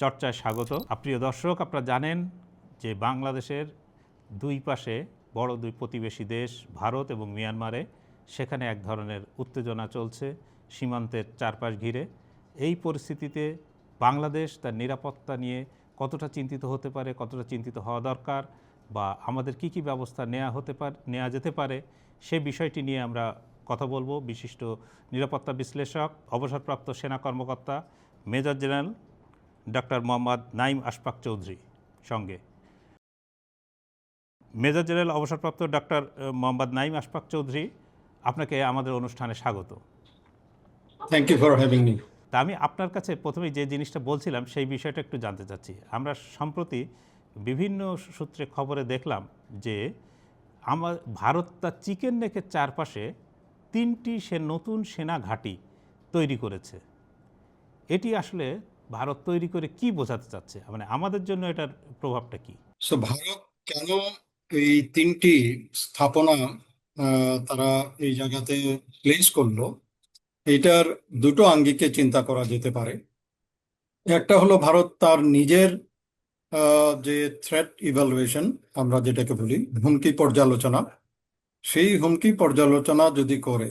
চর্চায় স্বাগত। প্রিয় দর্শক, আপনারা জানেন যে বাংলাদেশের দুই পাশে বড় দুই প্রতিবেশী দেশ, ভারত এবং মিয়ানমারে, সেখানে এক ধরনের উত্তেজনা চলছে সীমান্তের চারপাশ ঘিরে। এই পরিস্থিতিতে বাংলাদেশ তার নিরাপত্তা নিয়ে কতটা চিন্তিত হতে পারে, কতটা চিন্তিত হওয়া দরকার বা আমাদের কি কি ব্যবস্থা নেওয়া হতে পারে নেওয়া যেতে পারে, সে বিষয়টি নিয়ে আমরা কথা বলব। বিশিষ্ট নিরাপত্তা বিশ্লেষক, অবসরপ্রাপ্ত সেনা কর্মকর্তা, major general doctor Mohammad Naim Ashfaq Chowdhury সঙ্গে। মেজর জেনারেল অবসরপ্রাপ্ত ডক্টর মোহাম্মদ নাইম আশফাক চৌধুরী আপনাকে আমাদের অনুষ্ঠানে স্বাগত। Thank you for having me. তা আমি আপনার কাছে প্রথমে যে জিনিসটা বলছিলাম সেই বিষয়টা একটু জানতে চাচ্ছি। আমরা সম্প্রতি বিভিন্ন সূত্রে খবরে দেখলাম যে আমার ভারত তার চিকেন নেকের চারপাশে তিনটি সে নতুন সেনা ঘাঁটি তৈরি করেছে। এটি আসলে ভারত তৈরি করে কি বোঝাতে চাচ্ছে? মানে আমাদের জন্য এটার প্রভাবটা কি? সো ভারত কেন এই তিনটি স্থাপনা তারা এই জায়গাতে প্লেস করল? এটার দুটো আঙ্গিকে চিন্তা করা যেতে পারে। একটা হলো ভারত তার নিজের যে থ্রেট ইভ্যালুয়েশন আমরা যেটাকে বলি হুমকি পর্যালোচনা, সেই হুমকি পর্যালোচনা যদি করে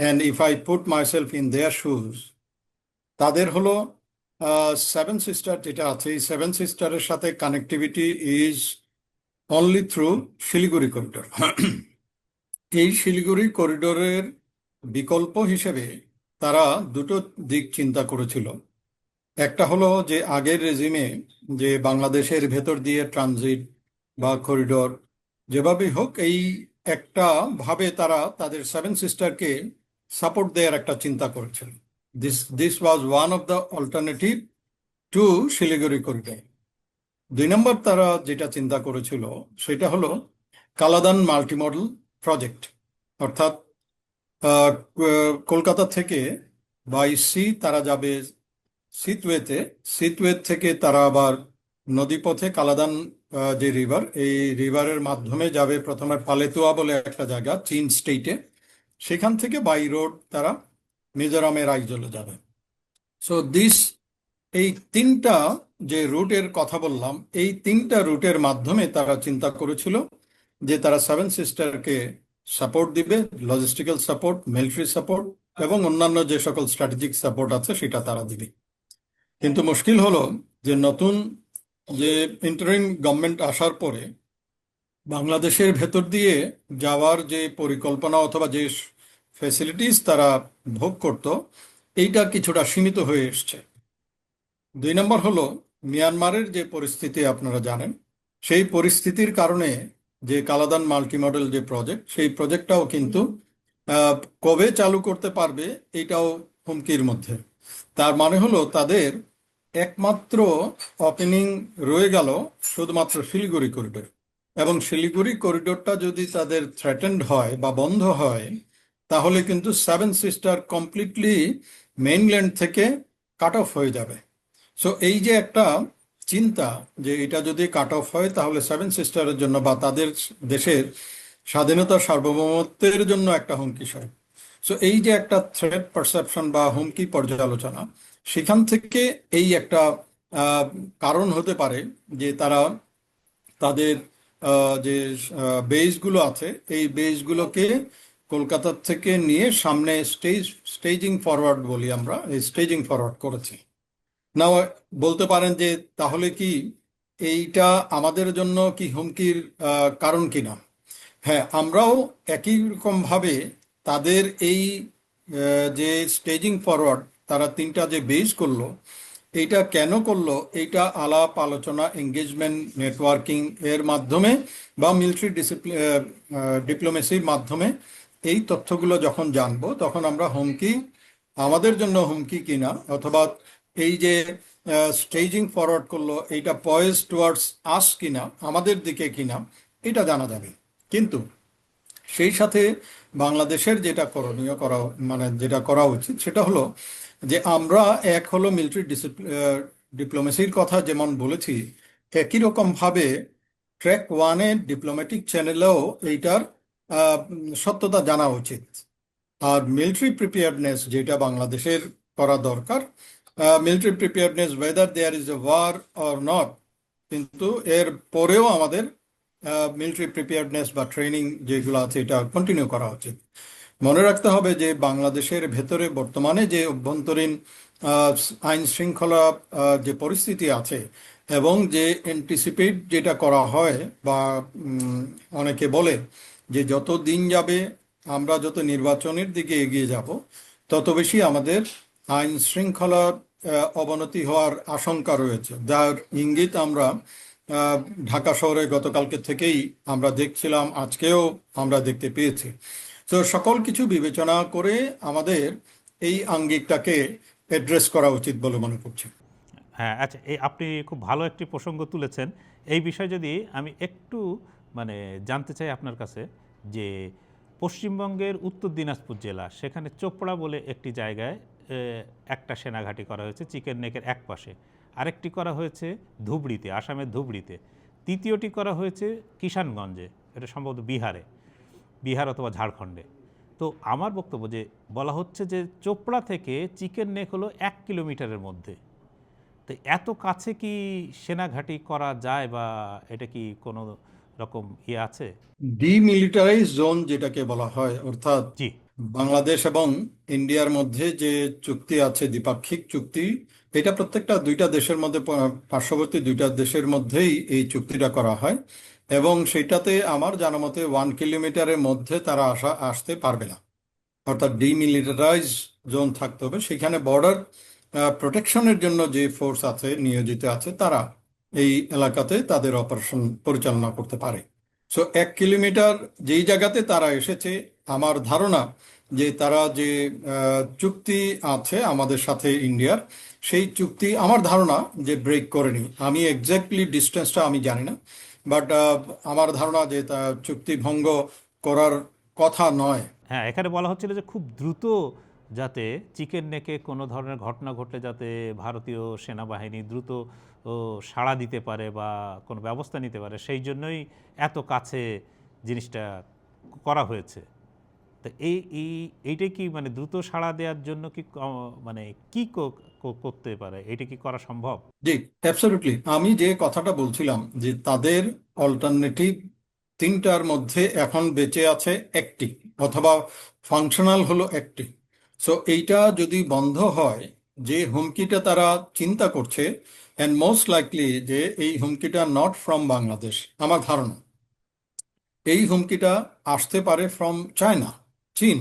and if I put myself in their shoes তাদের হলো সেভেন সিস্টার যেটা আছে, এই সেভেন সিস্টারের সাথে connectivity is only through Siliguri corridor এই শিলিগুড়ি করিডোরের বিকল্প হিসেবে তারা দুটো দিক চিন্তা করেছিল। একটা হলো যে আগের রেজিমে যে বাংলাদেশের ভেতর দিয়ে ট্রানজিট বা করিডোর যেভাবেই হোক, এই একটা ভাবে তারা তাদের সেভেন সিস্টারকে সাপোর্ট দেওয়ার একটা চিন্তা করেছিল। This this was one of the alternative to Siliguri corridor দুই নম্বর তারা যেটা চিন্তা করেছিল, সেটা হলো কালাদান মাল্টিমডেল প্রজেক্ট অর্থাৎ কলকাতা থেকে বাই সি তারা যাবে সিতওয়েতে সিতওয়ে থেকে তারা আবার নদীপথে কালাদান যে রিভার এই রিভারের মাধ্যমে যাবে প্রথমে পালেতুয়া বলে একটা জায়গা চীন স্টেটে সেখান থেকে বাই রোড তারা মিজোরামের আইজলে যাবে। সো দিস এই তিনটা যে রুটের কথা বললাম, এই তিনটা রুটের মাধ্যমে তারা চিন্তা করেছিল যে তারা সেভেন সিস্টারকে সাপোর্ট দিবে লজিস্টিক্যাল সাপোর্ট মিলিটারি সাপোর্ট এবং অন্যান্য যে সকল স্ট্র্যাটেজিক সাপোর্ট আছে সেটা তারা দিবে। কিন্তু মুশকিল হলো যে নতুন যে ইন্টারিম গভর্নমেন্ট আসার পরে বাংলাদেশের ভেতর দিয়ে যাওয়ার যে পরিকল্পনা অথবা যে ফেসিলিটিস তারা ভোগ করত, এইটা কিছুটা সীমিত হয়ে এসছে। দুই নম্বর হলো, মিয়ানমারের যে পরিস্থিতি আপনারা জানেন, সেই পরিস্থিতির কারণে যে কালাদান মাল্টি মডেল যে প্রজেক্ট, সেই প্রজেক্টটাও কিন্তু কবে চালু করতে পারবে এটাও হুমকির মধ্যে। তার মানে হলো, তাদের একমাত্র ওপেনিং রয়ে গেল শুধুমাত্র শিলিগুড়ি করিডোর এবং শিলিগুড়ি করিডোরটা যদি তাদের থ্রেটেন্ড হয় বা বন্ধ হয় তাহলে কিন্তু সেভেন সিস্টার কমপ্লিটলি মেইনল্যান্ড থেকে কাট অফ হয়ে যাবে। সো এই যে একটা চিন্তা যে এটা যদি কাট অফ হয়, তাহলে সেভেন সিস্টারের জন্য বা তাদের দেশের স্বাধীনতা সার্বভৌমত্বের জন্য একটা হুমকি স্বরূপ। সো এই যে একটা থ্রেট পারসেপশন বা হুমকি পর্যালোচনা, সেখান থেকে এই একটা কারণ হতে পারে যে তারা তাদের যে বেসগুলো আছে, এই বেসগুলোকে কলকাতা থেকে নিয়ে সামনে স্টেজ স্টেজিং ফরওয়ার্ড বলি আমরা, এই স্টেজিং ফরওয়ার্ড করেছি। না বলতে পারেন যে তাহলে কি এইটা আমাদের জন্য কি হুমকির কারণ কিনা? হ্যাঁ আমরাও একই রকম ভাবে তাদের এই যে স্টেজিং ফরওয়ার্ড তারা তিনটা যে বেস করল, এইটা কেন করল? এইটা আলাপ, আলোচনা এঙ্গেজমেন্ট নেটওয়ার্কিং এর মাধ্যমে বা মিলিটারি ডিপ্লোমেসির মাধ্যমে এই তথ্যগুলো যখন জানব, তখন আমরা হুমকি, আমাদের জন্য হুমকি কিনা, অথবা এই যে স্টেজিং ফরওয়ার্ড করল, এইটা পয়েজ টুয়ার্ডস আস কিনা, আমাদের দিকে কিনা, এটা জানা যাবে। কিন্তু সেই সাথে বাংলাদেশের যেটা করণীয় করা মানে যেটা করা উচিত, সেটা হলো যে আমরা এক হলো মিলিটারি ডিপ্লোমেসির কথা যেমন বলেছি, একই রকমভাবে ট্র্যাক ওয়ানে ডিপ্লোম্যাটিক চ্যানেলেও এইটার সত্যতা জানা উচিত। আর মিলিটারি প্রিপেয়ারনেস যেটা বাংলাদেশের করা দরকার military preparedness whether there is a war or not কিন্তু এর পরেও আমাদের মিলিটারি প্রিপেয়ারনেস বা ট্রেনিং যেগুলো আছে, এটা কন্টিনিউ করা উচিত। মনে রাখতে হবে যে বাংলাদেশের ভেতরে বর্তমানে যে অভ্যন্তরীণ আইন শৃঙ্খলা যে পরিস্থিতি আছে এবং যে অ্যান্টিসিপেট যেটা করা হয় বা অনেকে বলে যে যত দিন যাবে আমরা যত নির্বাচনের দিকে এগিয়ে যাব, তত বেশি আমাদের আইন শৃঙ্খলার অবনতি হওয়ার আশঙ্কা রয়েছে। যার ইঙ্গিত আমরা ঢাকা শহরে গতকালকে থেকেই আমরা দেখছিলাম, আজকেও আমরা দেখতে পেয়েছি। তো সকল কিছু বিবেচনা করে আমাদের এই আঙ্গিকটাকে অ্যাড্রেস করা উচিত বলে মনে করছি। হ্যাঁ আচ্ছা এই আপনি খুব ভালো একটি প্রসঙ্গ তুলেছেন। এই বিষয়ে যদি আমি একটু মানে জানতে চাই আপনার কাছে যে পশ্চিমবঙ্গের উত্তর দিনাজপুর জেলা, সেখানে চোপড়া বলে একটি জায়গায় একটা সেনাঘাঁটি করা হয়েছে চিকেন নেকের এক পাশে। আরেকটি করা হয়েছে ধুবড়িতে, আসামের ধুবড়িতে। তৃতীয়টি করা হয়েছে কিষানগঞ্জে, এটা সম্ভবত বিহারে, বিহার অথবা ঝাড়খণ্ডে। তো আমার বক্তব্য যে, বলা হচ্ছে যে চোপড়া থেকে চিকেন নেক হলো এক কিলোমিটারের মধ্যে। তো এত কাছে কি সেনাঘাঁটি করা যায় বা এটা কি কোনো রকম ইয়ে আছে? ডিমিলিটারাইজ জোন যেটাকে বলা হয় অর্থাৎ জি। বাংলাদেশ এবং ইন্ডিয়ার মধ্যে যে চুক্তি আছে দ্বিপাক্ষিক চুক্তি এটা প্রত্যেকটা দুইটা দেশের মধ্যে পার্শ্ববর্তী দুইটা দেশের মধ্যেই এই চুক্তিটা করা হয় এবং সেটাতে আমার জানা মতে ওয়ান কিলোমিটারের মধ্যে তারা আসা আসতে পারবে না। অর্থাৎ ডিমিলিটারাইজ জোন থাকতে হবে। সেখানে বর্ডার প্রোটেকশনের জন্য যে ফোর্স আছে নিয়োজিত আছে তারা। এই এলাকাতে তাদের অপারেশন পরিচালনা করতে পারে। সো এক কিলোমিটার যেই জায়গাতে তারা এসেছে, আমার ধারণা যে তারা যে চুক্তি আছে আমাদের সাথে ইন্ডিয়ার, সেই চুক্তি আমার ধারণা যে ব্রেক করেনি। আমি এক্স্যাক্টলি ডিস্টেন্সটা আমি জানি না বাট আমার ধারণা যে তা চুক্তি ভঙ্গ করার কথা নয়। হ্যাঁ এখানে বলা হচ্ছিল যে খুব দ্রুত যাতে চিকেন নেকে কোনো ধরনের ঘটনা ঘটলে যাতে ভারতীয় সেনাবাহিনী দ্রুত সাড়া দিতে পারে বা কোনো ব্যবস্থা নিতে পারে, সেই জন্যই এত কাছে জিনিসটা করা হয়েছে। তো এই এই, এইটাই কি মানে দ্রুত সাড়া দেওয়ার জন্য কি মানে কো- করতে পারে? এটা কি করা সম্ভব? জি অ্যাবসলিউটলি আমি যে কথাটা বলছিলাম যে তাদের অল্টারনেটিভ তিনটার মধ্যে এখন বেঁচে আছে একটি, অথবা ফাংশনাল হলো একটি। সো এইটা যদি বন্ধ হয়, যে হুমকিটা তারা চিন্তা করছে অ্যান্ড মোস্ট লাইকলি যে এই হুমকিটা নট ফ্রম বাংলাদেশ আমার ধারণা। এই হুমকিটা আসতে পারে ফ্রম চায়না চীন।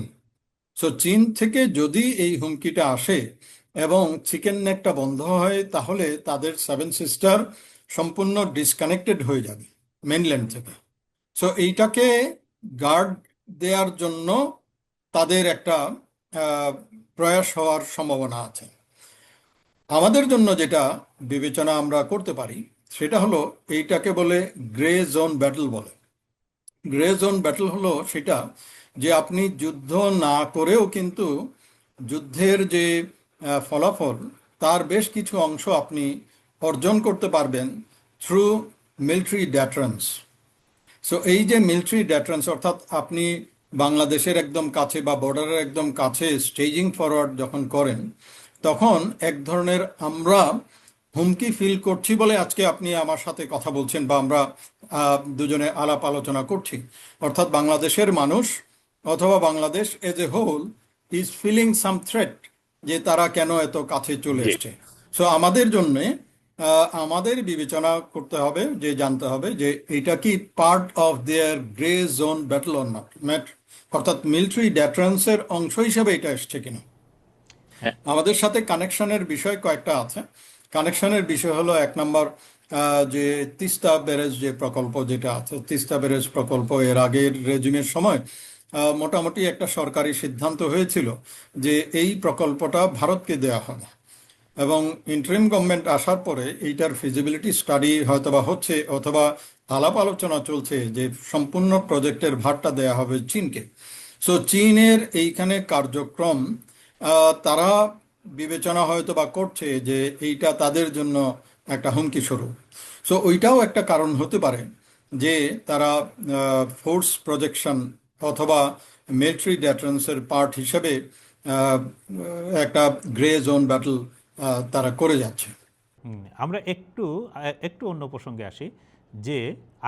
সো চীন থেকে যদি এই হুমকিটা আসে এবং চিকেন নেকটা বন্ধ হয়, তাহলে তাদের সেভেন সিস্টার সম্পূর্ণ ডিসকানেক্টেড হয়ে যাবে মেনল্যান্ড থেকে। সো এইটাকে গার্ড দেওয়ার জন্য তাদের একটা প্রয়াস হওয়ার সম্ভাবনা আছে। আমাদের জন্য যেটা বিবেচনা আমরা করতে পারি, সেটা হলো এইটাকে বলে গ্রে জোন ব্যাটল বলে। গ্রে জোন ব্যাটল হলো সেটা যে আপনি যুদ্ধ না করেও কিন্তু যুদ্ধের যে ফলাফল, তার বেশ কিছু অংশ আপনি অর্জন করতে পারবেন থ্রু মিলিটারি ড্যাটারেন্স সো এই যে মিলিটারি ড্যাট্রান্স অর্থাৎ আপনি বাংলাদেশের একদম কাছে বা বর্ডারের একদম কাছে স্টেজিং ফরওয়ার্ড যখন করেন তখন এক ধরনের আমরা হুমকি ফিল করছি বলে আজকে আপনি আমার সাথে কথা বলছেন বা আমরা দুজনে আলাপ আলোচনা করছি। অর্থাৎ বাংলাদেশের মানুষ অথবা Bangladesh as a whole is feeling some threat যে তারা কেন এত কাছে চলে এসছে। সো আমাদের জন্যে আমাদের বিবেচনা করতে হবে যে জানতে হবে যে এটা কি part of their grey zone battle or not অর্থাৎ মিলিটারি ড্যাটারেন্সের অংশ হিসেবে এটা এসছে কিনা? আমাদের সাথে কানেকশনের বিষয় কয়েকটা আছে। কানেকশনের বিষয় হলো এক নম্বর যে তিস্তা ব্যারেজ যে প্রকল্প যেটা আছে তিস্তা ব্যারেজ প্রকল্প এর আগের রেজিমের সময় মোটামুটি একটা সরকারি সিদ্ধান্ত হয়েছিল যে এই প্রকল্পটা ভারতকে দেওয়া হবে। এবং ইন্টারিম গভর্নমেন্ট আসার পরে এইটার ফিজিবিলিটি স্টাডি হয়তোবা হচ্ছে অথবা আলাপ আলোচনা চলছে যে সম্পূর্ণ প্রজেক্টের ভারটা দেয়া হবে চীনকে। সো চীনের এইখানে কার্যক্রম তারা বিবেচনা হয়তো বা করছে যে এইটা তাদের জন্য একটা হুমকি স্বরূপ। সো ওইটাও একটা কারণ হতে পারে যে তারা ফোর্স প্রজেকশন অথবা মিলিটারি ড্যাটারেন্সের পার্ট হিসেবে একটা গ্রে জোন ব্যাটল তারা করে যাচ্ছে। আমরা একটু একটু অন্য প্রসঙ্গে আসি, যে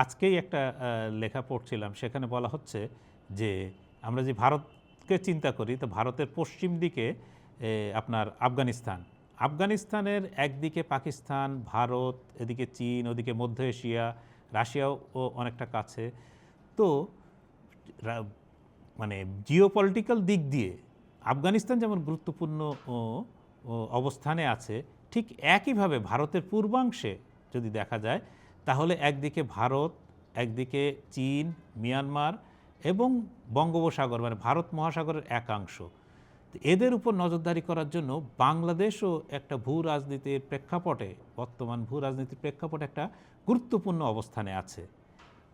আজকেই একটা লেখা পড়ছিলাম, সেখানে বলা হচ্ছে যে আমরা যে ভারতকে চিন্তা করি, তো ভারতের পশ্চিম দিকে আপনার আফগানিস্তান। আফগানিস্তানের একদিকে পাকিস্তান, ভারত, এদিকে চীন, ওদিকে মধ্য এশিয়া, রাশিয়াও অনেকটা কাছে। তো মানে জিওপলিটিক্যাল দিক দিয়ে আফগানিস্তান যেমন গুরুত্বপূর্ণ অবস্থানে আছে, ঠিক একইভাবে ভারতের পূর্বাংশে যদি দেখা যায়, তাহলে একদিকে ভারত, একদিকে চীন, মিয়ানমার এবং বঙ্গোপসাগর মানে ভারত মহাসাগরের একাংশ। এদের উপর নজরদারি করার জন্য বাংলাদেশও একটা ভূ রাজনীতির প্রেক্ষাপটে, বর্তমান ভূ রাজনীতির প্রেক্ষাপটে একটা গুরুত্বপূর্ণ অবস্থানে আছে।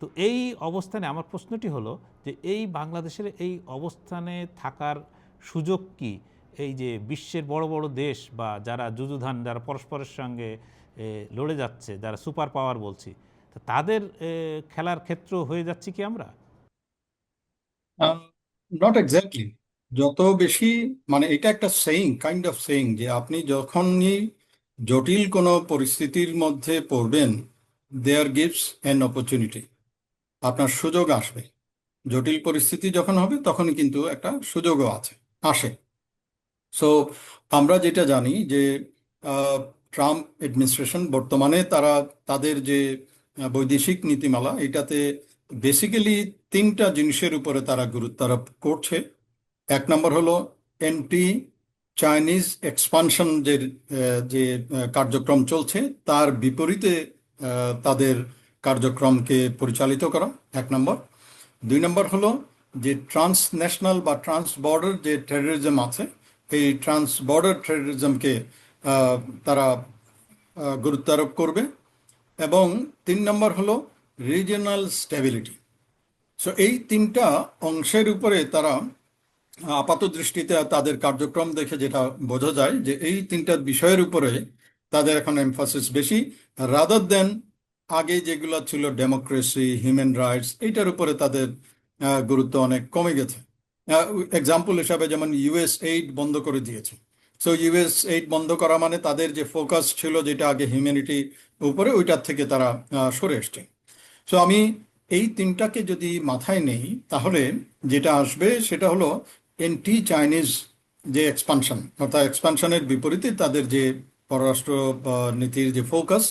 তো এই অবস্থানে আমার প্রশ্নটি হলো যে এই বাংলাদেশের এই অবস্থানে থাকার সুযোগ কি? এই যে বিশ্বের বড় বড় দেশ বা যারা যুযুধান, যারা পরস্পরের সঙ্গে লড়ে যাচ্ছে, যারা সুপার পাওয়ার বলছি তাদের খেলার ক্ষেত্র হয়ে যাচ্ছে কি আমরা? নট এক্স্যাক্টলি যত বেশি মানে এটা একটা সেইং কাইন্ড অফ সেইং যে আপনি যখনই জটিল কোনো পরিস্থিতির মধ্যে পড়বেন দেয়ার গিভস অ্যান অপরচুনিটি আপনার সুযোগ আসবে। জটিল পরিস্থিতি যখন হবে, তখনই কিন্তু একটা সুযোগও আছে, আসে। সো আমরা যেটা জানি যে ট্রাম্প এডমিনিস্ট্রেশন বর্তমানে তারা তাদের যে বৈদেশিক নীতিমালা, এটাতে বেসিক্যালি তিনটা জিনিসের উপরে তারা গুরুত্ব আরোপ করছে। এক নম্বর হলো এন্টি চাইনিজ এক্সপানশন যে যে কার্যক্রম চলছে, তার বিপরীতে তাদের কার্যক্রমকে পরিচালিত করা, এক নম্বর। দুই নম্বর হলো যে, ট্রান্সন্যাশনাল বা ট্রান্স বর্ডার যে টেররিজম আছে এই ট্রান্স বর্ডার টেররিজমকে তারা গুরুত্ব আরোপ করবে এবং তিন নম্বর হলো রিজিওনাল স্টেবিলিটি সো এই তিনটা অংশের উপরে তারা আপাত দৃষ্টিতে তাদের কার্যক্রম দেখে যেটা বোঝা যায় যে এই তিনটা বিষয়ের উপরে তাদের এখন এমফাসিস বেশি রাদার দেন আগে যেগুলো ছিল ডেমোক্রেসি হিউম্যান রাইটস এইটার উপরে তাদের গুরুত্ব অনেক কমে গেছে। এক্সাম্পল হিসাবে যেমন ইউএস এইড বন্ধ করে দিয়েছে। সো ইউএস এইড বন্ধ করা মানে তাদের যে ফোকাস ছিল যেটা আগে হিউম্যানিটি উপরে, ওইটার থেকে তারা সরে এসছে। সো আমি এই তিনটাকে যদি মাথায় নেই, তাহলে যেটা আসবে সেটা হলো এন্টি চাইনিজ যে এক্সপানশন অর্থাৎ এক্সপানশনের বিপরীতে তাদের যে পররাষ্ট্র নীতির যে ফোকাস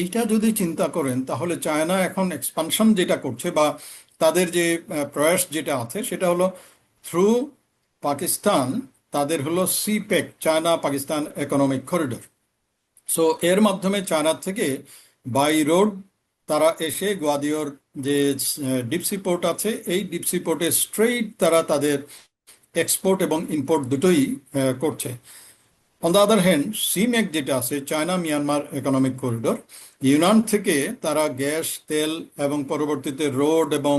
এইটা যদি চিন্তা করেন, তাহলে চায়না এখন এক্সপানশন যেটা করছে, বা তাদের যে প্রয়াস যেটা আছে, সেটা হলো থ্রু পাকিস্তান তাদের হলো CPEC China Pakistan economic corridor so এর মাধ্যমে চায়নার থেকে বাই রোড তারা এসে গোয়াদিওর যে ডিপসি পোর্ট আছে, এই ডিপসি পোর্টে স্ট্রেইট তারা তাদের এক্সপোর্ট এবং ইম্পোর্ট দুটোই করছে। On the other hand CMEC যেটা আছে China Myanmar economic corridor Yunnan থেকে তারা গ্যাস তেল এবং পরবর্তীতে রোড এবং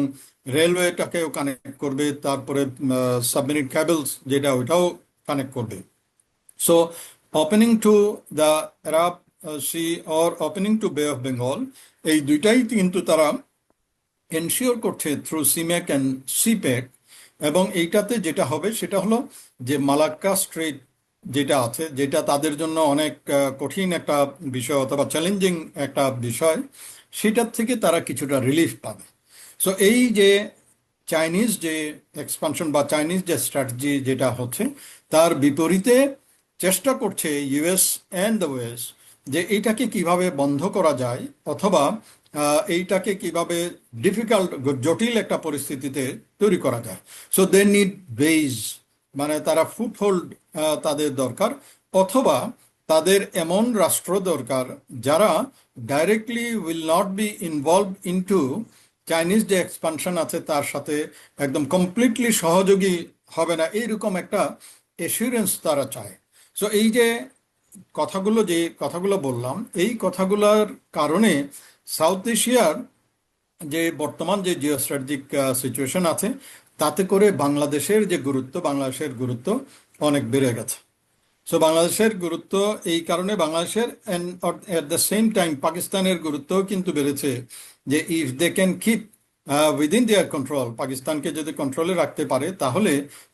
রেলওয়েটাকেও কানেক্ট করবে তারপরে সাবমেরিন ক্যাবলস যেটা ওইটাও কানেক্ট করবে। So opening to uh, Sea or opening to Bay of Bengal, এই দুইটাই কিন্তু তারা এনশিওর করছে থ্রু সিমেক অ্যান্ড সিপেক এবং এইটাতে যেটা হবে সেটা হলো যে মালাক্কা স্ট্রেট যেটা আছে যেটা তাদের জন্য অনেক কঠিন একটা বিষয় অথবা চ্যালেঞ্জিং একটা বিষয় সেটার থেকে তারা কিছুটা রিলিফ পাবে। সো এই যে চাইনিজ যে এক্সপানশন বা চাইনিজ যে স্ট্র্যাটেজি যেটা হচ্ছে, তার বিপরীতে চেষ্টা করছে ইউএস অ্যান্ড দ্য ওয়েস্ট যে এইটাকে কীভাবে বন্ধ করা যায় অথবা এইটাকে কীভাবে ডিফিকাল্ট জটিল একটা পরিস্থিতিতে তৈরি করা যায়। সো দে নিড বেইজ মানে তারা ফুটহোল্ড তাদের দরকার অথবা তাদের এমন রাষ্ট্র দরকার যারা directly will not be involve into Chinese যে এক্সপানশন আছে তার সাথে একদম কমপ্লিটলি সহযোগী হবে না, এইরকম একটা এসিউরেন্স তারা চায়। সো এই যে কথাগুলো যে কথাগুলো বললাম, এই কথাগুলোর কারণে সাউথ এশিয়ার যে বর্তমান যে জিও স্ট্র্যাটেজিক সিচুয়েশন আছে, তাতে করে বাংলাদেশের যে গুরুত্ব, বাংলাদেশের গুরুত্ব অনেক বেড়ে গেছে। সো বাংলাদেশের গুরুত্ব এই কারণে বাংলাদেশের এট দ্য সেম টাইম পাকিস্তানের গুরুত্ব কিন্তু বেড়েছে যে if they can keep within their control পাকিস্তানকে যদি কন্ট্রোলে রাখতে পারে, তাহলে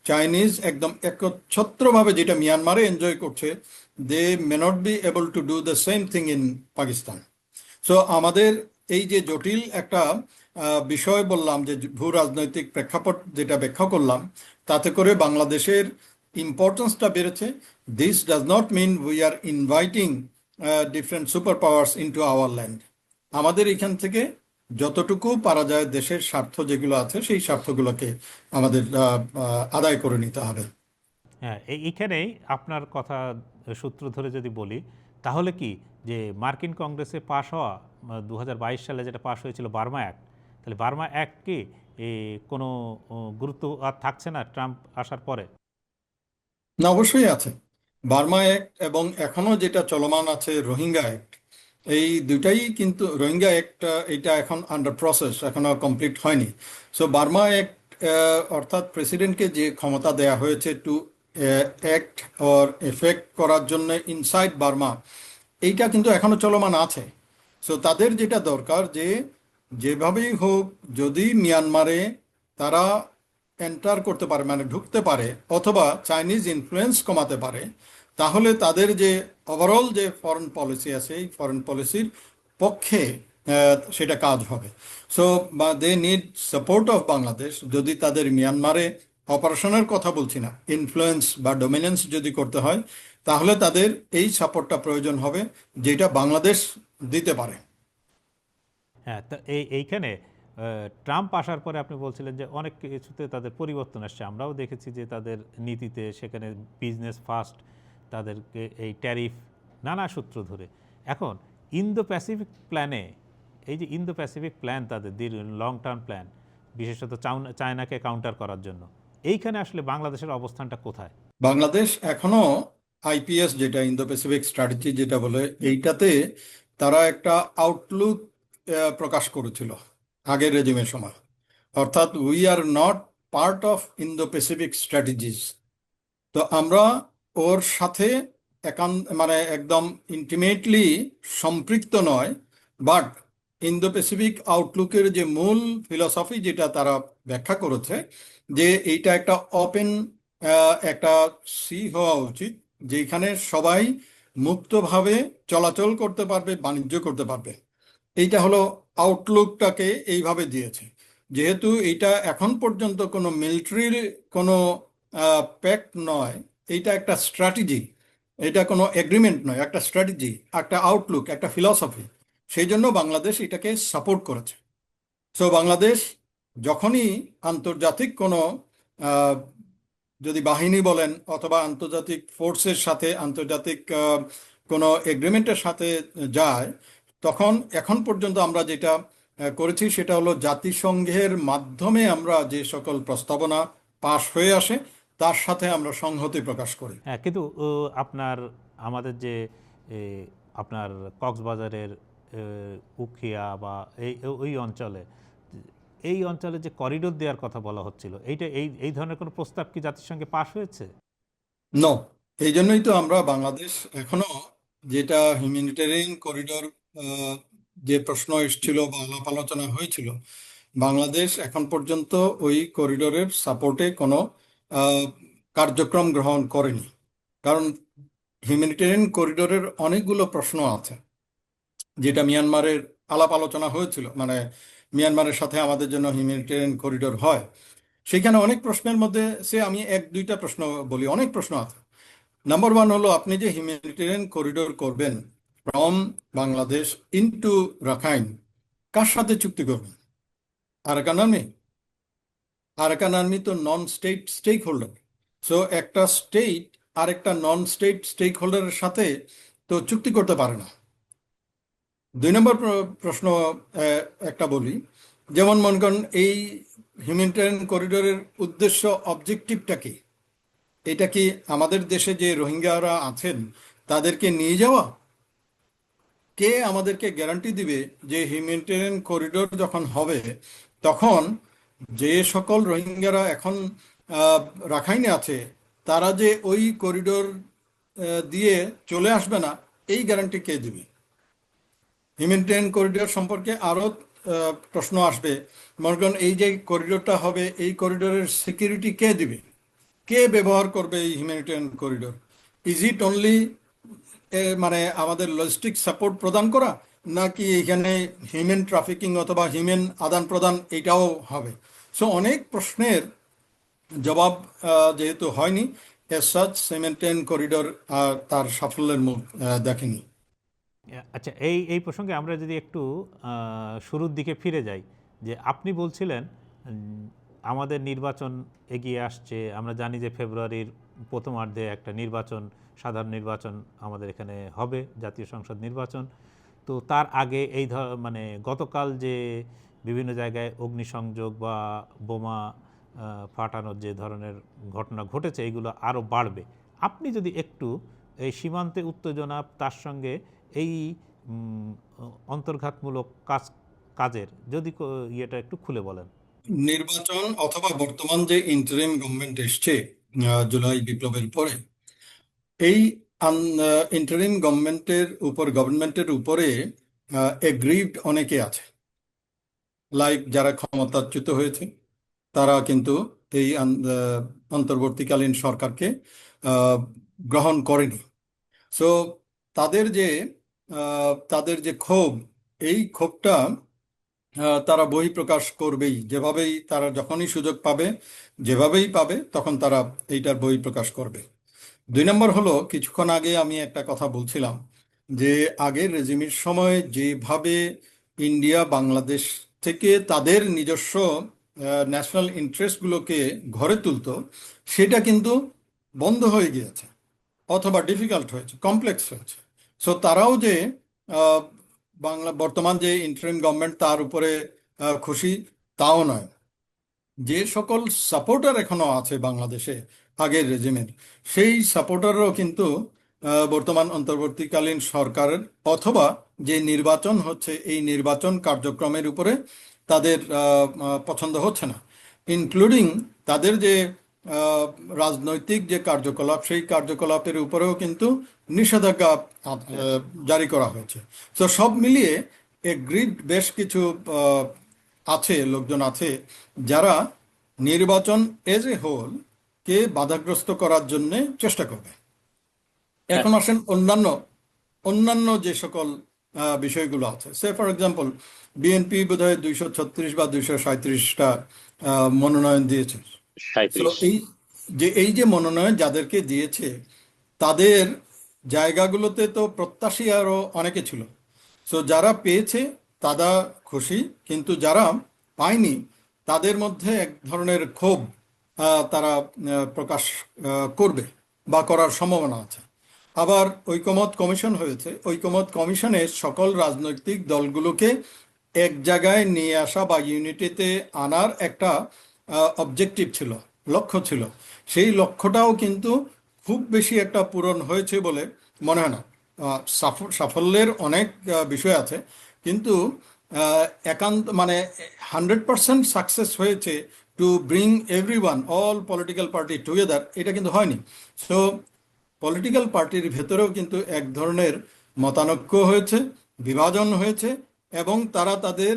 চাইনিজ একদম একচ্ছত্রভাবে যেটা মিয়ানমারে এনজয় করছে they may not be able to do the same thing in Pakistan so আমাদের এই যে জটিল একটা বিষয় বললাম যে ভূ রাজনৈতিক প্রেক্ষাপট যেটা ব্যাখ্যা করলাম, তাতে করে বাংলাদেশের ইম্পর্টেন্সটা বেড়েছে। This does not mean we are inviting different super powers into our land আমাদের এখান থেকে যতটুকু পারা যায় দেশের স্বার্থ যেগুলো আছে সেই স্বার্থগুলোকে আমাদের আদায় করে নিতে হবে। হ্যাঁ এই- এইখানেই আপনার কথা সূত্র ধরে যদি বলি তাহলে কি যে মার্কিন কংগ্রেসে পাশ হওয়া দু হাজার বাইশ সালে যেটা পাশ হয়েছিল বার্মা অ্যাক্ট তাহলে বার্মা অ্যাক্ট কি এ, কোনো গুরুত্ব আর থাকছে না ট্রাম্প আসার পরে? না অবশ্যই আছে। বার্মা অ্যাক্ট এবং এখনও যেটা চলমান আছে রোহিঙ্গা অ্যাক্ট এই দুটাই কিন্তু রোহিঙ্গা অ্যাক্ট এটা এখন আন্ডার প্রসেস এখনও কমপ্লিট হয়নি। সো বার্মা অ্যাক্ট অর্থাৎ প্রেসিডেন্টকে যে ক্ষমতা দেয়া হয়েছে টু অ্যাক্ট অর এফেক্ট করার জন্য ইনসাইড বার্মা, এইটা কিন্তু এখনও চলমান আছে। সো তাদের যেটা দরকার যে, যেভাবেই হোক, যদি মিয়ানমারে তারা এন্টার করতে পারে মানে ঢুকতে পারে, অথবা চাইনিজ ইনফ্লুয়েন্স কমাতে পারে তাহলে তাদের যে ওভারঅল যে ফরেন পলিসি আছে, এই ফরেন পলিসির পক্ষে সেটা কাজ হবে। So they need support of Bangladesh যদি তাদের মিয়ানমারে অপারেশনের কথা বলছি না ইনফ্লুয়েন্স বা ডমিনেন্স যদি করতে হয়, তাহলে তাদের এই সাপোর্টটা প্রয়োজন হবে, যেটা বাংলাদেশ দিতে পারে। হ্যাঁ তো এই, এইখানে ট্রাম্প আসার পরে আপনি বলছিলেন যে অনেক কিছুতে তাদের পরিবর্তন আসছে। আমরাও দেখেছি যে তাদের নীতিতে সেখানে বিজনেস ফার্স্ট তাদেরকে এই ট্যারিফ নানা সূত্র ধরে। এখন ইন্দো প্যাসিফিক প্ল্যানে, এই যে ইন্দো প্যাসিফিক প্ল্যান তাদের, দীর্ঘ লং টার্ম প্ল্যান, বিশেষত চায়নাকে কাউন্টার করার জন্য, এইখানে আসলে বাংলাদেশের অবস্থানটা কোথায়? বাংলাদেশ এখনও আইপিএস যেটা ইন্দো প্যাসিফিক স্ট্র্যাটেজি যেটা বলে, এইটাতে তারা একটা আউটলুক প্রকাশ করেছিল আগের রেজিমের সময়। অর্থাৎ we are not part of Indo Pacific strategies তো আমরা ওর সাথে একান মানে একদম ইন্টিমেটলি সম্পৃক্ত নয় বাট ইন্দো প্যাসিফিক আউটলুকের যে মূল ফিলসফি যেটা তারা ব্যাখ্যা করেছে, যে এইটা একটা ওপেন একটা সি হওয়া উচিত, যেখানে সবাই মুক্তভাবে চলাচল করতে পারবে, বাণিজ্য করতে পারবে। এইটা হলো আউটলুকটাকে এইভাবে দিয়েছে। যেহেতু এটা এখন পর্যন্ত কোনো মিলিটারির কোনো প্যাক্ট নয় এইটা একটা স্ট্র্যাটেজি এটা কোনো এগ্রিমেন্ট নয়, একটা স্ট্র্যাটেজি একটা আউটলুক একটা ফিলসফি সেই জন্য বাংলাদেশ এটাকে সাপোর্ট করেছে। সো বাংলাদেশ যখনই আন্তর্জাতিক কোনো যদি বাহিনী বলেন অথবা আন্তর্জাতিক ফোর্সের সাথে, আন্তর্জাতিক কোনো এগ্রিমেন্টের সাথে যায়, তখন এখন পর্যন্ত আমরা যেটা করেছি সেটা হলো জাতিসংঘের মাধ্যমে আমরা যে সকল প্রস্তাবনা পাশ হয়ে আসে তার সাথে আমরা সংহতি প্রকাশ করি। হ্যাঁ কিন্তু আপনার আমাদের যে আপনার কক্সবাজারের উখিয়া বা এই ওই অঞ্চলে এই অঞ্চলে যে করিডোর দেওয়ার কথা বলা হচ্ছিল এইটা এই এই ধরনের কোনো প্রস্তাব কি জাতিসংঘে পাশ হয়েছে? নো এই জন্যই তো আমরা বাংলাদেশ এখনও যেটা হিউম্যানিটেরিয়ান করিডোর যে প্রশ্ন এসেছিল বা আলাপ আলোচনা হয়েছিল বাংলাদেশ এখন পর্যন্ত ওই করিডোরের সাপোর্টে কোনো কার্যক্রম গ্রহণ করেনি। কারণ হিউম্যানিটেরিয়ান করিডোরের অনেকগুলো প্রশ্ন আছে, যেটা মিয়ানমারের আলাপ আলোচনা হয়েছিল। মানে মিয়ানমারের সাথে আমাদের জন্য হিউম্যানিটেরিয়ান করিডোর হয়। সেখানে অনেক প্রশ্নের মধ্যে সে আমি এক, দুইটা প্রশ্ন বলি। অনেক প্রশ্ন আছে। নাম্বার ওয়ান হলো, আপনি যে হিউম্যানিটেরিয়ান করিডোর করবেন ফ্রম বাংলাদেশ ইনটু রাখাইন কার সাথে চুক্তি করবেন? আরাকান আর্মি আরাকান আর্মি তো non state stakeholder so একটা স্টেট আর একটা নন স্টেট স্টেক হোল্ডারের সাথে তো চুক্তি করতে পারে না। দুই নম্বর প্র- প্রশ্ন একটা বলি। যেমন মনে করেন, এই হিউম্যানিটেরিয়ান করিডোরের উদ্দেশ্য অবজেক্টিভটা কি? এটা কি আমাদের দেশে যে রোহিঙ্গারা আছেন, তাদেরকে নিয়ে যাওয়া? কে আমাদেরকে গ্যারান্টি দিবে যে হিউম্যানিটেরিয়ান করিডোর যখন হবে, তখন যে সকল রোহিঙ্গারা এখন রাখাইনে আছে তারা যে ওই করিডোর দিয়ে চলে আসবে না এই গ্যারান্টি কে দিবে? হিউম্যানিটেরিয়ান করিডোর সম্পর্কে আরও আহ, প্রশ্ন আসবে। মনে করেন এই যে করিডোরটা হবে এই করিডোরের সিকিউরিটি কে দিবে? কে ব্যবহার করবে এই humanitarian corridor? Is it only মানে আমাদের লজিস্টিক সাপোর্ট প্রদান করা নাকি এখানে হিউম্যান ট্রাফিকিং অথবা হিউম্যান আদান প্রদান এটাও হবে? সো অনেক প্রশ্নের জবাব যেহেতু হয়নি এস সাচ সিমেন্টেন করিডোর তার সাফল্যের মুখ দেখেনি। আচ্ছা এই এই প্রসঙ্গে আমরা যদি একটু শুরুর দিকে ফিরে যাই, যে আপনি বলছিলেন আমাদের নির্বাচন এগিয়ে আসছে, আমরা জানি যে ফেব্রুয়ারির প্রথমার্ধে একটা নির্বাচন, সাধারণ নির্বাচন আমাদের এখানে হবে, জাতীয় সংসদ নির্বাচন। তো তার আগে এই ধর মানে গতকাল যে বিভিন্ন জায়গায় অগ্নিসংযোগ বা বোমা ফাটানোর যে ধরনের ঘটনা ঘটেছে, এইগুলো আরও বাড়বে। আপনি যদি একটু এই সীমান্তে উত্তেজনা, তার সঙ্গে এই অন্তর্ঘাতমূলক কাজ, কাজের যদি ইয়েটা একটু খুলে বলেন। নির্বাচন অথবা বর্তমান যে ইন্টারিম গভর্নমেন্ট এসছে জুলাই বিপ্লবের পরে, এই ইন্টারিম গভর্নমেন্টের উপর গভর্নমেন্টের উপরে এগ্রিভড অনেকে আছে। লাইক যারা ক্ষমতাচ্যুত হয়েছে, তারা কিন্তু এই অন্তর্বর্তীকালীন সরকারকে গ্রহণ করেনি। সো তাদের যে তাদের যে ক্ষোভ, এই ক্ষোভটা তারা তারা বহিঃপ্রকাশ করবেই। যেভাবেই তারা যখনই সুযোগ পাবে, যেভাবেই পাবে, তখন তারা এইটার বহিঃপ্রকাশ করবে। দুই নম্বর হলো, কিছুক্ষণ আগে আমি একটা কথা বলছিলাম যে, আগের রেজিমের সময় যেভাবে ইন্ডিয়া, বাংলাদেশ থেকে তাদের নিজস্ব ন্যাশনাল ইন্টারেস্টগুলোকে ঘরে তুলতো, সেটা কিন্তু বন্ধ হয়ে গিয়েছে অথবা ডিফিকাল্ট হয়েছে, কমপ্লেক্স হয়েছে। সো তারাও যে বাংলা, বর্তমান যে ইন্টারিম গভর্নমেন্ট তার উপরে খুশি, তাও নয়। যে সকল সাপোর্টার এখনও আছে বাংলাদেশে আগের রেজিমের। সেই সাপোর্টারও কিন্তু বর্তমান অন্তর্বর্তীকালীন সরকারের অথবা যে নির্বাচন হচ্ছে, এই নির্বাচন কার্যক্রমের উপরে তাদের পছন্দ হচ্ছে না। ইনক্লুডিং তাদের যে রাজনৈতিক যে কার্যকলাপ, সেই কার্যকলাপের উপরেও কিন্তু নিষেধাজ্ঞা জারি করা হয়েছে। তো সব মিলিয়ে এগ্রিড বেশ কিছু আছে, লোকজন আছে যারা নির্বাচন এজ এ হোল কে বাধাগ্রস্ত করার জন্য চেষ্টা করবে। এখন আসেন অন্যান্য অন্যান্য যে সকল বিষয়গুলো আছে। সে ফর এক্সাম্পল বিএনপি বোধহয় দুইশো ছত্রিশ বা দুইশো সাঁত্রিশটা মনোনয়ন দিয়েছে। এই যে এই যে মনোনয়ন যাদেরকে দিয়েছে তাদের জায়গাগুলোতে তো প্রত্যাশী আরও অনেকে ছিল। সো যারা পেয়েছে তারা খুশি কিন্তু যারা পায়নি তাদের মধ্যে এক ধরনের ক্ষোভ তারা প্রকাশ করবে বা করার সম্ভাবনা আছে। আবার ঐকমত কমিশন হয়েছে। ঐকমত কমিশনে সকল রাজনৈতিক দলগুলোকে এক জায়গায় নিয়ে আসা বা ইউনিটিতে আনার একটা অবজেক্টিভ ছিল, লক্ষ্য ছিল। সেই লক্ষ্যটাও কিন্তু খুব বেশি একটা পূরণ হয়েছে বলে মনে হয় না। সাফ- সাফল্যের অনেক বিষয় আছে। কিন্তু একান্ত মানে হান্ড্রেড পার্সেন্ট সাকসেস হয়েছে to bring everyone all political party together এটা কিন্তু হয়নি। সো পলিটিক্যাল পার্টির ভেতরেও কিন্তু এক ধরনের মতানৈক্য হয়েছে, বিভাজন হয়েছে, এবং তারা তাদের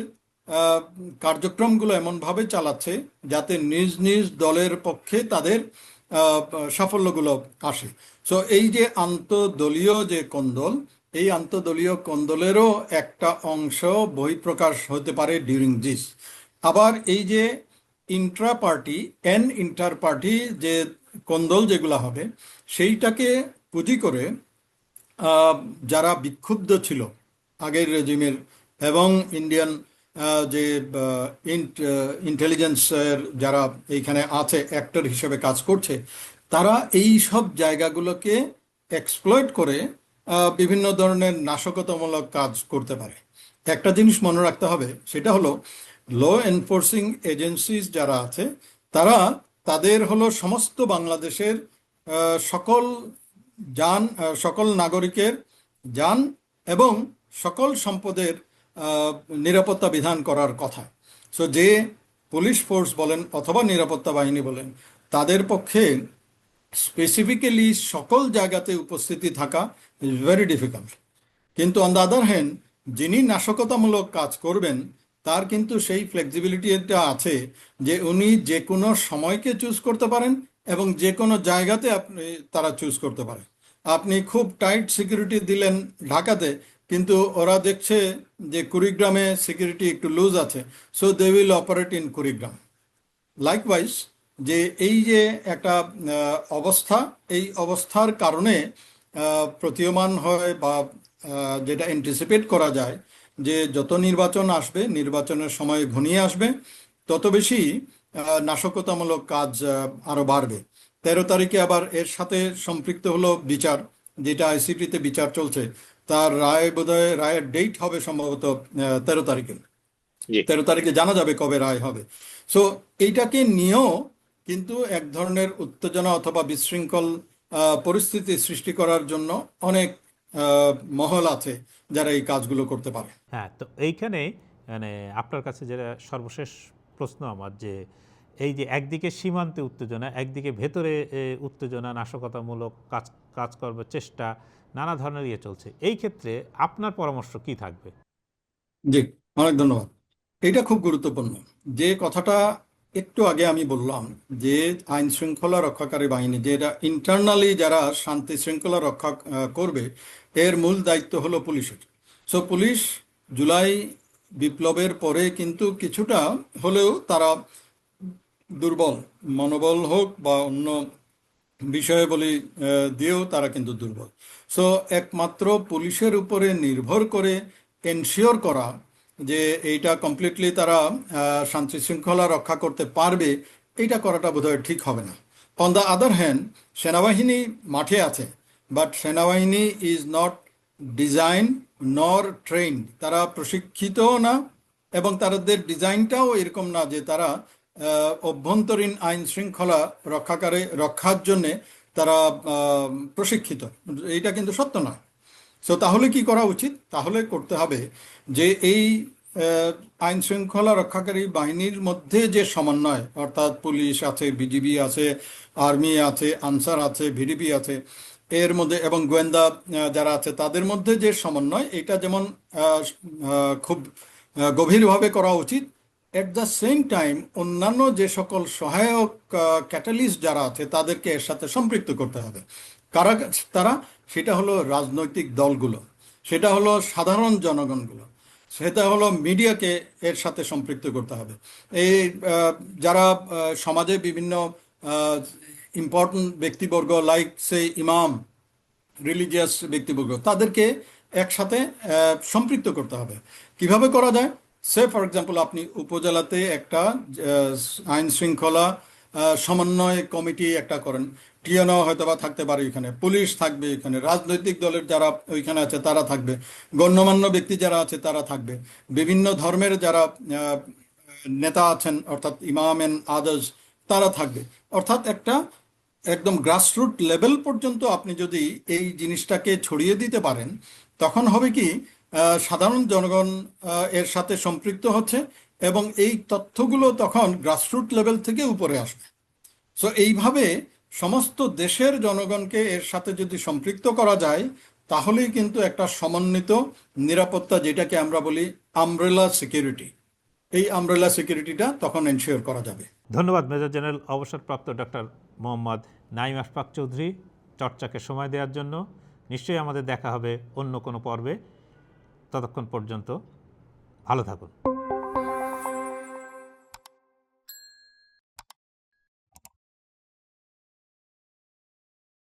কার্যক্রমগুলো এমনভাবে চালাচ্ছে যাতে নিজ নিজ দলের পক্ষে তাদের সাফল্যগুলো আসে। সো এই যে আন্তদলীয় যে কোন্দল, এই আন্তদলীয় কোন্দলেরও একটা অংশ বহিঃপ্রকাশ হতে পারে ডিউরিং দিস আবার এই যে intra party and inter party যে কোন্দল যেগুলো হবে, সেইটাকে পুঁজি করে যারা বিক্ষুব্ধ ছিল আগের রেজিমের এবং ইন্ডিয়ান যে ইন্টেলিজেন্সের যারা এইখানে আছে অ্যাক্টর হিসেবে কাজ করছে, তারা এই সব জায়গাগুলোকে এক্সপ্লয়েট করে বিভিন্ন ধরনের নাশকতামূলক কাজ করতে পারে। একটা জিনিস মনে রাখতে হবে, সেটা হলো ল এনফোর্সিং এজেন্সিস যারা আছে, তারা তাদের হলো সমস্ত বাংলাদেশের সকল যান সকল নাগরিকের যান এবং সকল সম্পদের নিরাপত্তা বিধান করার কথা। সো যে পুলিশ ফোর্স বলেন অথবা নিরাপত্তা বাহিনী বলেন, তাদের পক্ষে স্পেসিফিক্যালি সকল জায়গাতে উপস্থিতি থাকা ইজ ভেরি ডিফিকাল্ট কিন্তু অন দ্য আদার হ্যান্ড যিনি নাশকতামূলক কাজ করবেন তার কিন্তু সেই ফ্লেক্সিবিলিটিটা আছে যে উনি যে কোনো সময়কে চুজ করতে পারেন এবং যে কোনো জায়গাতে আপনি তারা চুজ করতে পারে আপনি খুব টাইট সিকিউরিটি দিলেন ঢাকাতে, কিন্তু ওরা দেখছে যে কুড়িগ্রামে সিকিউরিটি একটু লুজ আছে so they will operate in Kurigram. Likewise যে এই যে একটা অবস্থা, এই অবস্থার কারণে প্রতীয়মান হয় বা যেটা এন্টিসিপেট করা যায় যে যত নির্বাচন আসবে নির্বাচনের সময় ঘনিয়ে আসবে তত বেশি নাশকতামূলক কাজ আরও বাড়বে। তেরো তারিখে আবার এর সাথে সম্পৃক্ত হলো বিচার যেটা আইসিটিতে বিচার চলছে। তার রায় বোধহয় রায়ের ডেট হবে সম্ভবত তেরো তারিখে। তেরো তারিখে জানা যাবে কবে রায় হবে। সো এইটাকে নিয়েও কিন্তু এক ধরনের উত্তেজনা অথবা বিশৃঙ্খল আহ, পরিস্থিতি সৃষ্টি করার জন্য অনেক মহল আছে। যারা এই কাজগুলো করতে পারে। হ্যাঁ তো এইখানে মানে আপনার কাছে যেটা সর্বশেষ প্রশ্ন আমার যে এই যে একদিকে সীমান্তে উত্তেজনা একদিকে ভেতরে উত্তেজনা নাশকতামূলক কাজ কাজ করবার চেষ্টা নানা ধরনের ইয়ে চলছে। এই ক্ষেত্রে আপনার পরামর্শ কি থাকবে? জি অনেক ধন্যবাদ। এটা খুব গুরুত্বপূর্ণ। যে কথাটা একটু আগে আমি বললাম যে আইন শৃঙ্খলা রক্ষাকারী বাহিনী, যেটা ইন্টারনালি যারা শান্তি শৃঙ্খলা রক্ষা করবে, এর মূল দায়িত্ব হলো পুলিশের। সো পুলিশ জুলাই বিপ্লবের পরে কিন্তু কিছুটা হলেও তারা দুর্বল, মনোবল হোক বা অন্য বিষয়াবলী দিয়েও তারা কিন্তু দুর্বল। সো একমাত্র পুলিশের উপরে নির্ভর করে এনশিওর করা যে এইটা কমপ্লিটলি তারা শান্তি শৃঙ্খলা রক্ষা করতে পারবে, এইটা করাটা বোধহয় ঠিক হবে না। অন দ্য আদার হ্যান্ড সেনাবাহিনী মাঠে আছে বাট সেনাবাহিনী is not design nor train তারা প্রশিক্ষিতও না এবং তাদের ডিজাইনটাও এরকম না যে তারা অভ্যন্তরীণ আইন শৃঙ্খলা রক্ষাকারে, রক্ষার জন্যে তারা প্রশিক্ষিত। এইটা কিন্তু সত্য না সো তাহলে কি করা উচিত? তাহলে করতে হবে যে এই আইন শৃঙ্খলা রক্ষাকারী বাহিনীর মধ্যে যে সমন্বয়, অর্থাৎ পুলিশ আছে, বিজিবি আছে, আর্মি আছে, আনসার আছে, ভিডিপি আছে, এর মধ্যে এবং গোয়েন্দা যারা আছে, তাদের মধ্যে যে সমন্বয়, এটা যেমন খুব গভীরভাবে করা উচিত। এট দ্য সেম টাইম অন্যান্য যে সকল সহায়ক ক্যাটালিস্ট যারা আছে, তাদেরকে এর সাথে সম্পৃক্ত করতে হবে। কারা তারা সেটা হলো রাজনৈতিক দলগুলো, সেটা হলো সাধারণ জনগণগুলো, সেটা হলো মিডিয়াকে এর সাথে সম্পৃক্ত করতে হবে। এই যারা সমাজে বিভিন্ন ইম্পর্টেন্ট ব্যক্তিবর্গ লাইক সে ইমাম রিলিজিয়াস ব্যক্তিবর্গ, তাদেরকে একসাথে সম্পৃক্ত করতে হবে। কীভাবে করা যায়? সে ফর এক্সাম্পল আপনি উপজেলাতে একটা আইন শৃঙ্খলা সমন্বয় কমিটি একটা করেন। টিএনও হয়তো বা থাকতে পারে এখানে, পুলিশ থাকবে এখানে, রাজনৈতিক দলের যারা ওইখানে আছে তারা থাকবে, গণ্যমান্য ব্যক্তি যারা আছে তারা থাকবে, বিভিন্ন ধর্মের যারা নেতা আছেন, অর্থাৎ ইমাম এন্ড আদার্স তারা থাকবে। অর্থাৎ একটা একদম গ্রাসরুট লেভেল পর্যন্ত আপনি যদি এই জিনিসটাকে ছড়িয়ে দিতে পারেন, তখন হবে কি সাধারণ জনগণ এর সাথে সম্পৃক্ত হচ্ছে এবং এই তথ্যগুলো তখন গ্রাসরুট লেভেল থেকে উপরে আসবে। সো এইভাবে সমস্ত দেশের জনগণকে এর সাথে যদি সম্পৃক্ত করা যায়, তাহলেই কিন্তু একটা সমন্বিত নিরাপত্তা যেটাকে আমরা বলি আমব্রেলা সিকিউরিটি এই আমব্রেলা সিকিউরিটিটা তখন এনশিওর করা যাবে। ধন্যবাদ, মেজর জেনারেল। অবসরপ্রাপ্ত ডক্টর মোহাম্মদ নাইম আশফাক চৌধুরী চর্চাকে সময় দেওয়ার জন্য। নিশ্চয়ই আমাদের দেখা হবে অন্য কোনো পর্বে। ততক্ষণ পর্যন্ত ভালো থাকুন।